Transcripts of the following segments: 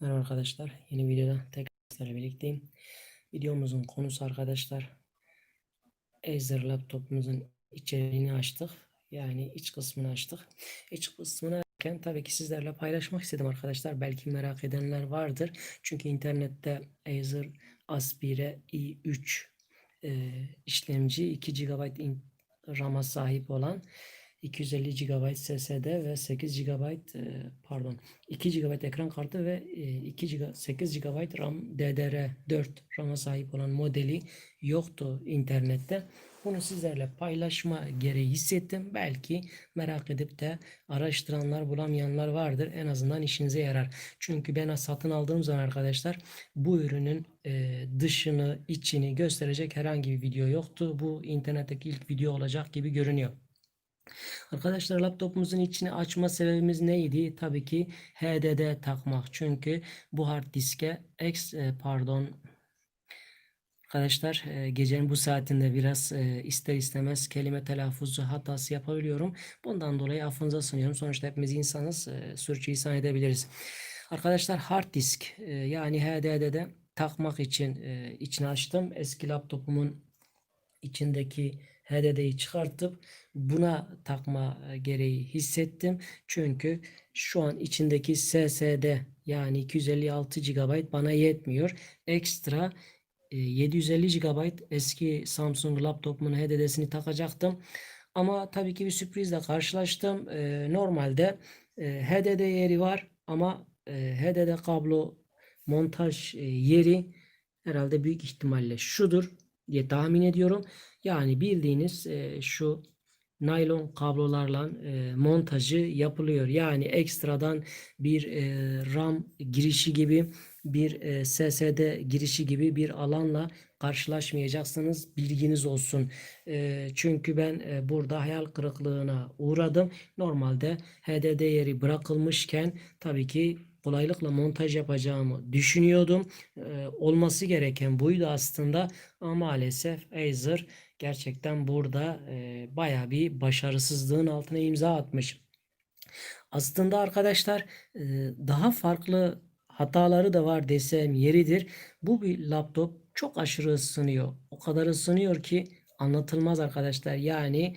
Merhaba arkadaşlar. Yeni videoda tekrar sizlerle birlikteyim. Videomuzun konusu arkadaşlar Acer laptopumuzun içeriğini açtık. Yani iç kısmını açtık. İç kısmını açarken tabii ki sizlerle paylaşmak istedim arkadaşlar. Belki merak edenler vardır. Çünkü internette Acer Aspire i3 e, işlemci 2 GB RAM'a sahip olan 250 GB SSD ve 8 GB e, pardon 2 GB ekran kartı ve e, 2 GB 8 GB RAM DDR4 RAM'a sahip olan modeli yoktu internette. Bunu sizlerle paylaşma gereği hissettim. Belki merak edip de araştıranlar, bulamayanlar vardır. En azından işinize yarar. Çünkü ben satın aldığım zaman arkadaşlar bu ürünün e, dışını, içini gösterecek herhangi bir video yoktu. Bu internetteki ilk video olacak gibi görünüyor. Arkadaşlar laptopumuzun içini açma sebebimiz neydi? Tabii ki HDD takmak. Çünkü bu hard diske X e, pardon Arkadaşlar e, gecenin bu saatinde biraz e, ister istemez kelime telaffuzu hatası yapabiliyorum. Bundan dolayı affınıza sunuyorum. Sonuçta hepimiz insanız. E, sürçülisan edebiliriz. Arkadaşlar hard disk yani HDD'de takmak için içini açtım. Eski laptopumun içindeki HDD'yi çıkartıp buna takma e, gereği hissettim. Çünkü şu an içindeki SSD yani 256 GB bana yetmiyor. Ekstra e, 750 GB eski Samsung laptopumun HDD'sini takacaktım. Ama tabii ki bir sürprizle karşılaştım. E, normalde e, HDD yeri var ama e, HDD kablo montaj e, yeri herhalde büyük ihtimalle şudur diye tahmin ediyorum. Yani bildiğiniz e, şu naylon kablolarla e, montajı yapılıyor. Yani ekstradan bir e, RAM girişi gibi bir e, SSD girişi gibi bir alanla karşılaşmayacaksınız. Bilginiz olsun. E, çünkü ben e, burada hayal kırıklığına uğradım. Normalde HDD yeri bırakılmışken tabii ki kolaylıkla montaj yapacağımı düşünüyordum. E, olması gereken buydu aslında ama maalesef Acer gerçekten burada e, baya bir başarısızlığın altına imza atmış. Aslında arkadaşlar e, daha farklı hataları da var desem yeridir. Bu bir laptop çok aşırı ısınıyor. O kadar ısınıyor ki anlatılmaz arkadaşlar. Yani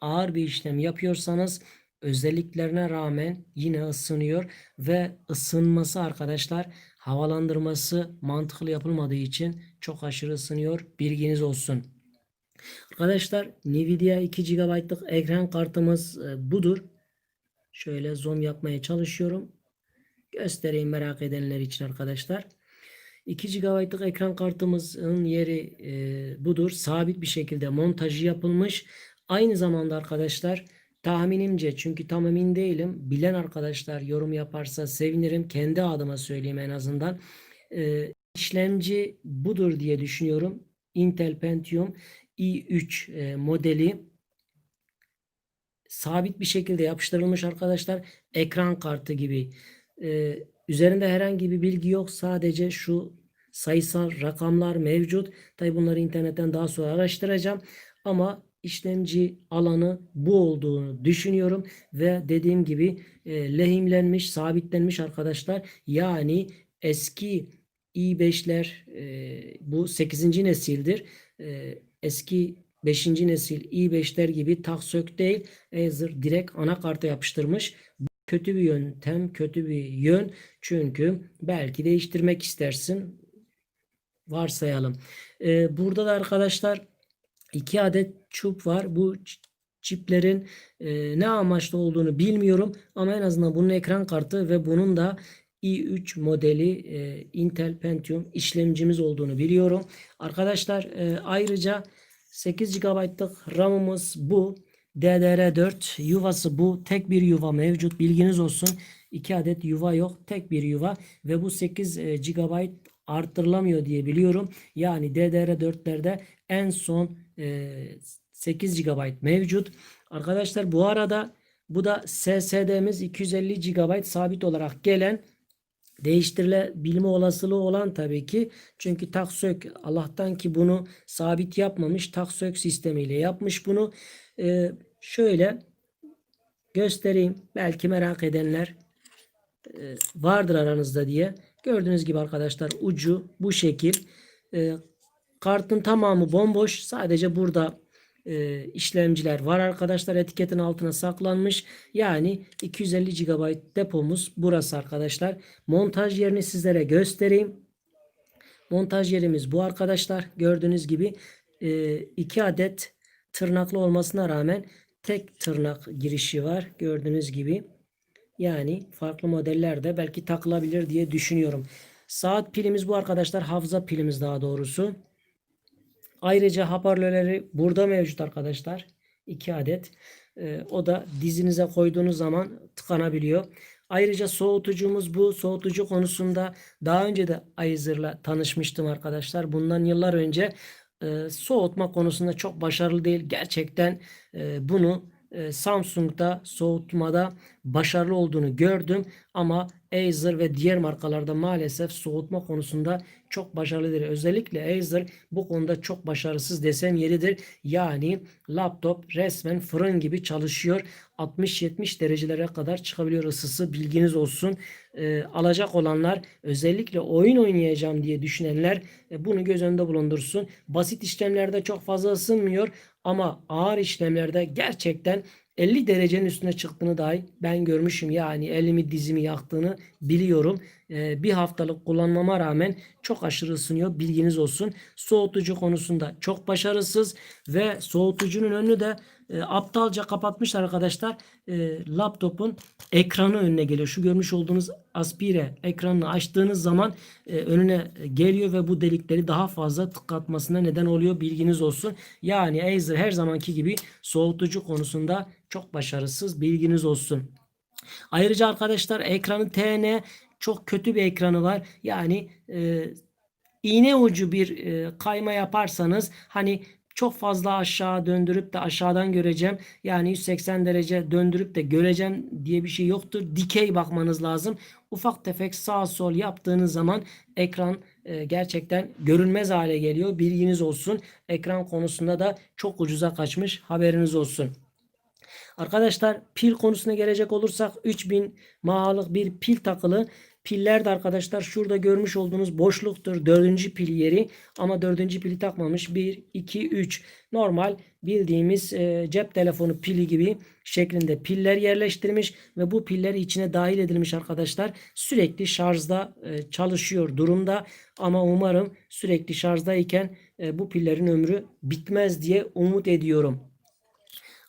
ağır bir işlem yapıyorsanız özelliklerine rağmen yine ısınıyor ve ısınması arkadaşlar havalandırması mantıklı yapılmadığı için çok aşırı ısınıyor. Bilginiz olsun. Arkadaşlar Nvidia 2 GB'lık ekran kartımız e, budur. Şöyle zoom yapmaya çalışıyorum. Göstereyim merak edenler için arkadaşlar. 2 GB'lık ekran kartımızın yeri e, budur. Sabit bir şekilde montajı yapılmış. Aynı zamanda arkadaşlar tahminimce çünkü tam emin değilim. Bilen arkadaşlar yorum yaparsa sevinirim. Kendi adıma söyleyeyim en azından. E, işlemci budur diye düşünüyorum. Intel Pentium i3 e, modeli sabit bir şekilde yapıştırılmış arkadaşlar. Ekran kartı gibi. E, üzerinde herhangi bir bilgi yok. Sadece şu sayısal rakamlar mevcut. Tabi bunları internetten daha sonra araştıracağım. Ama işlemci alanı bu olduğunu düşünüyorum ve dediğim gibi e, lehimlenmiş, sabitlenmiş arkadaşlar. Yani eski i5'ler e, bu 8. nesildir. E, eski 5. nesil i5'ler gibi tak sök değil. Acer direkt anakarta yapıştırmış. Bu kötü bir yöntem, kötü bir yön. Çünkü belki değiştirmek istersin. Varsayalım. Ee, burada da arkadaşlar iki adet çup var. Bu çiplerin e, ne amaçlı olduğunu bilmiyorum. Ama en azından bunun ekran kartı ve bunun da i3 modeli e, Intel Pentium işlemcimiz olduğunu biliyorum. Arkadaşlar e, ayrıca 8 GB'lık RAM'ımız bu. DDR4 yuvası bu. Tek bir yuva mevcut. Bilginiz olsun. 2 adet yuva yok. Tek bir yuva ve bu 8 GB arttırılamıyor diye biliyorum. Yani DDR4'lerde en son e, 8 GB mevcut. Arkadaşlar bu arada bu da SSD'miz 250 GB sabit olarak gelen değiştirilebilme olasılığı olan tabii ki. Çünkü taksök Allah'tan ki bunu sabit yapmamış. Taksök sistemiyle yapmış bunu. Ee, şöyle göstereyim. Belki merak edenler e, vardır aranızda diye. Gördüğünüz gibi arkadaşlar ucu bu şekil. E, kartın tamamı bomboş. Sadece burada e, işlemciler var arkadaşlar. Etiketin altına saklanmış. Yani 250 GB depomuz burası arkadaşlar. Montaj yerini sizlere göstereyim. Montaj yerimiz bu arkadaşlar. Gördüğünüz gibi e, iki adet tırnaklı olmasına rağmen tek tırnak girişi var. Gördüğünüz gibi. Yani farklı modellerde belki takılabilir diye düşünüyorum. Saat pilimiz bu arkadaşlar. Hafıza pilimiz daha doğrusu. Ayrıca hoparlörleri burada mevcut arkadaşlar. 2 adet. Ee, o da dizinize koyduğunuz zaman tıkanabiliyor. Ayrıca soğutucumuz bu. Soğutucu konusunda daha önce de Aizer'la tanışmıştım arkadaşlar. Bundan yıllar önce e, soğutma konusunda çok başarılı değil. Gerçekten e, bunu Samsung'da soğutmada başarılı olduğunu gördüm ama Acer ve diğer markalarda maalesef soğutma konusunda çok başarılıdır. Özellikle Acer bu konuda çok başarısız desem yeridir. Yani laptop resmen fırın gibi çalışıyor. 60-70 derecelere kadar çıkabiliyor ısısı bilginiz olsun. E, alacak olanlar özellikle oyun oynayacağım diye düşünenler e, bunu göz önünde bulundursun. Basit işlemlerde çok fazla ısınmıyor ama ağır işlemlerde gerçekten 50 derecenin üstüne çıktığını dahi ben görmüşüm. Yani elimi dizimi yaktığını biliyorum. Ee, bir haftalık kullanmama rağmen çok aşırı ısınıyor. Bilginiz olsun. Soğutucu konusunda çok başarısız ve soğutucunun önünü de e, aptalca kapatmışlar arkadaşlar. E, laptopun ekranı önüne geliyor. Şu görmüş olduğunuz aspire ekranını açtığınız zaman e, önüne geliyor ve bu delikleri daha fazla tıkatmasına neden oluyor. Bilginiz olsun. Yani Acer her zamanki gibi soğutucu konusunda çok başarısız. Bilginiz olsun. Ayrıca arkadaşlar ekranı TN çok kötü bir ekranı var. Yani e, iğne ucu bir e, kayma yaparsanız hani çok fazla aşağı döndürüp de aşağıdan göreceğim. Yani 180 derece döndürüp de göreceğim diye bir şey yoktur. Dikey bakmanız lazım. Ufak tefek sağ sol yaptığınız zaman ekran e, gerçekten görünmez hale geliyor. Bilginiz olsun. Ekran konusunda da çok ucuza kaçmış. Haberiniz olsun. Arkadaşlar pil konusuna gelecek olursak 3000 mAh'lık bir pil takılı. Piller de arkadaşlar şurada görmüş olduğunuz boşluktur. Dördüncü pil yeri ama dördüncü pili takmamış. 1, 2, 3. Normal bildiğimiz e, cep telefonu pili gibi şeklinde piller yerleştirmiş ve bu piller içine dahil edilmiş arkadaşlar. Sürekli şarjda e, çalışıyor durumda ama umarım sürekli şarjdayken e, bu pillerin ömrü bitmez diye umut ediyorum.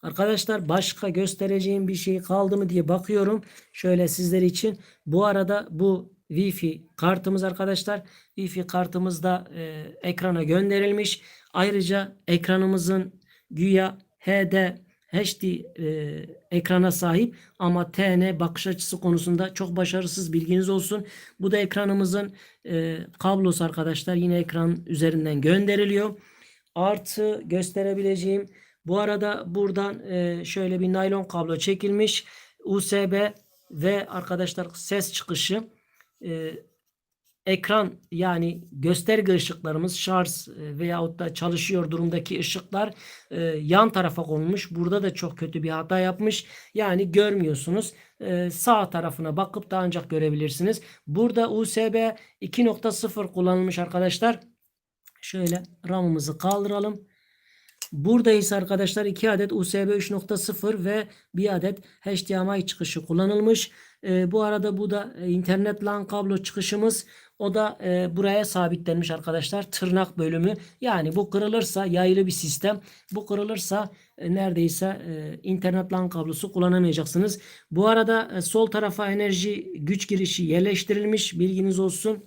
Arkadaşlar başka göstereceğim bir şey kaldı mı diye bakıyorum. Şöyle sizler için. Bu arada bu Wi-Fi kartımız arkadaşlar. Wi-Fi kartımız da e, ekrana gönderilmiş. Ayrıca ekranımızın güya HD HD e, ekrana sahip ama TN bakış açısı konusunda çok başarısız bilginiz olsun. Bu da ekranımızın e, kablosu arkadaşlar. Yine ekran üzerinden gönderiliyor. Artı gösterebileceğim bu arada buradan e, şöyle bir naylon kablo çekilmiş. USB ve arkadaşlar ses çıkışı e, ekran yani gösterge ışıklarımız şarj e, veyahut da çalışıyor durumdaki ışıklar yan tarafa konulmuş. Burada da çok kötü bir hata yapmış. Yani görmüyorsunuz. Sağ tarafına bakıp da ancak görebilirsiniz. Burada USB 2.0 kullanılmış arkadaşlar. Şöyle RAM'ımızı kaldıralım. Burada ise arkadaşlar 2 adet USB 3.0 ve 1 adet HDMI çıkışı kullanılmış. E, bu arada bu da e, internet LAN kablo çıkışımız. O da e, buraya sabitlenmiş arkadaşlar. Tırnak bölümü. Yani bu kırılırsa yaylı bir sistem. Bu kırılırsa e, neredeyse e, internet LAN kablosu kullanamayacaksınız. Bu arada e, sol tarafa enerji güç girişi yerleştirilmiş. Bilginiz olsun.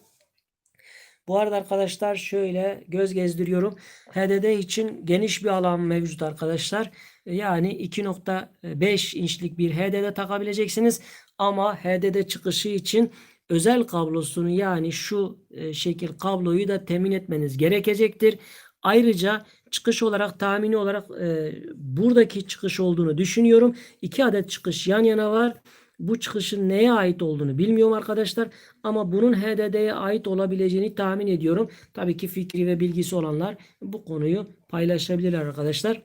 Bu arada arkadaşlar şöyle göz gezdiriyorum. HDD için geniş bir alan mevcut arkadaşlar. Yani 2.5 inçlik bir HDD takabileceksiniz. Ama HDD çıkışı için özel kablosunu yani şu e, şekil kabloyu da temin etmeniz gerekecektir. Ayrıca çıkış olarak tahmini olarak e, buradaki çıkış olduğunu düşünüyorum. 2 adet çıkış yan yana var. Bu çıkışın neye ait olduğunu bilmiyorum arkadaşlar. Ama bunun HDD'ye ait olabileceğini tahmin ediyorum. Tabii ki fikri ve bilgisi olanlar bu konuyu paylaşabilirler arkadaşlar.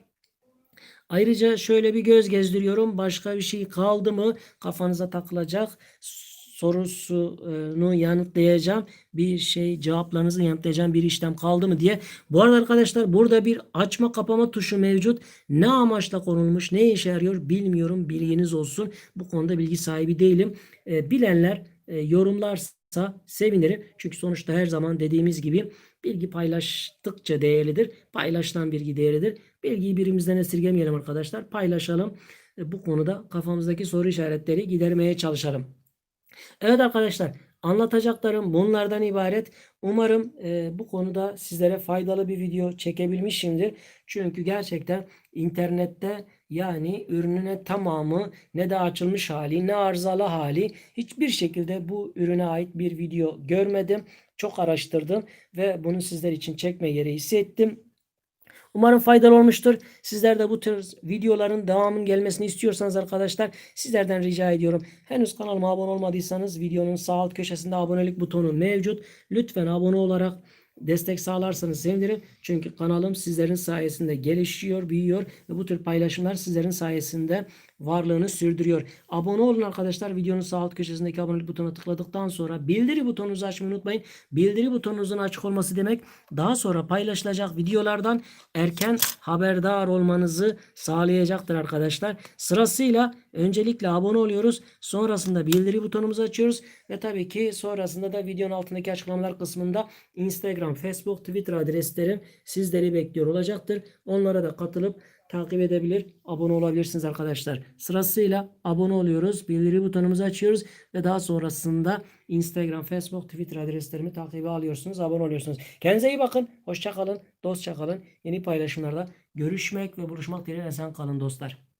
Ayrıca şöyle bir göz gezdiriyorum. Başka bir şey kaldı mı kafanıza takılacak sorusunu yanıtlayacağım bir şey cevaplarınızı yanıtlayacağım bir işlem kaldı mı diye. Bu arada arkadaşlar burada bir açma kapama tuşu mevcut. Ne amaçla konulmuş ne işe yarıyor bilmiyorum bilginiz olsun. Bu konuda bilgi sahibi değilim. E, bilenler e, yorumlarsa sevinirim. Çünkü sonuçta her zaman dediğimiz gibi bilgi paylaştıkça değerlidir. Paylaşılan bilgi değerlidir. Bilgiyi birimizden esirgemeyelim arkadaşlar. Paylaşalım. E, bu konuda kafamızdaki soru işaretleri gidermeye çalışalım. Evet arkadaşlar anlatacaklarım bunlardan ibaret. Umarım e, bu konuda sizlere faydalı bir video çekebilmişimdir. Çünkü gerçekten internette yani ürününe tamamı ne de açılmış hali ne arızalı hali hiçbir şekilde bu ürüne ait bir video görmedim. Çok araştırdım ve bunu sizler için çekme gereği hissettim. Umarım faydalı olmuştur. Sizler de bu tür videoların devamının gelmesini istiyorsanız arkadaşlar sizlerden rica ediyorum. Henüz kanalıma abone olmadıysanız videonun sağ alt köşesinde abonelik butonu mevcut. Lütfen abone olarak destek sağlarsanız sevinirim. Çünkü kanalım sizlerin sayesinde gelişiyor, büyüyor ve bu tür paylaşımlar sizlerin sayesinde varlığını sürdürüyor. Abone olun arkadaşlar. Videonun sağ alt köşesindeki abonelik butonuna tıkladıktan sonra bildiri butonunuzu açmayı unutmayın. Bildiri butonunuzun açık olması demek daha sonra paylaşılacak videolardan erken haberdar olmanızı sağlayacaktır arkadaşlar. Sırasıyla öncelikle abone oluyoruz. Sonrasında bildiri butonumuzu açıyoruz ve tabii ki sonrasında da videonun altındaki açıklamalar kısmında Instagram, Facebook, Twitter adreslerim sizleri bekliyor olacaktır. Onlara da katılıp takip edebilir, abone olabilirsiniz arkadaşlar. Sırasıyla abone oluyoruz, bildiri butonumuzu açıyoruz ve daha sonrasında Instagram, Facebook, Twitter adreslerimi takibe alıyorsunuz, abone oluyorsunuz. Kendinize iyi bakın, hoşça kalın, dostça kalın. Yeni paylaşımlarda görüşmek ve buluşmak dileğiyle sen kalın dostlar.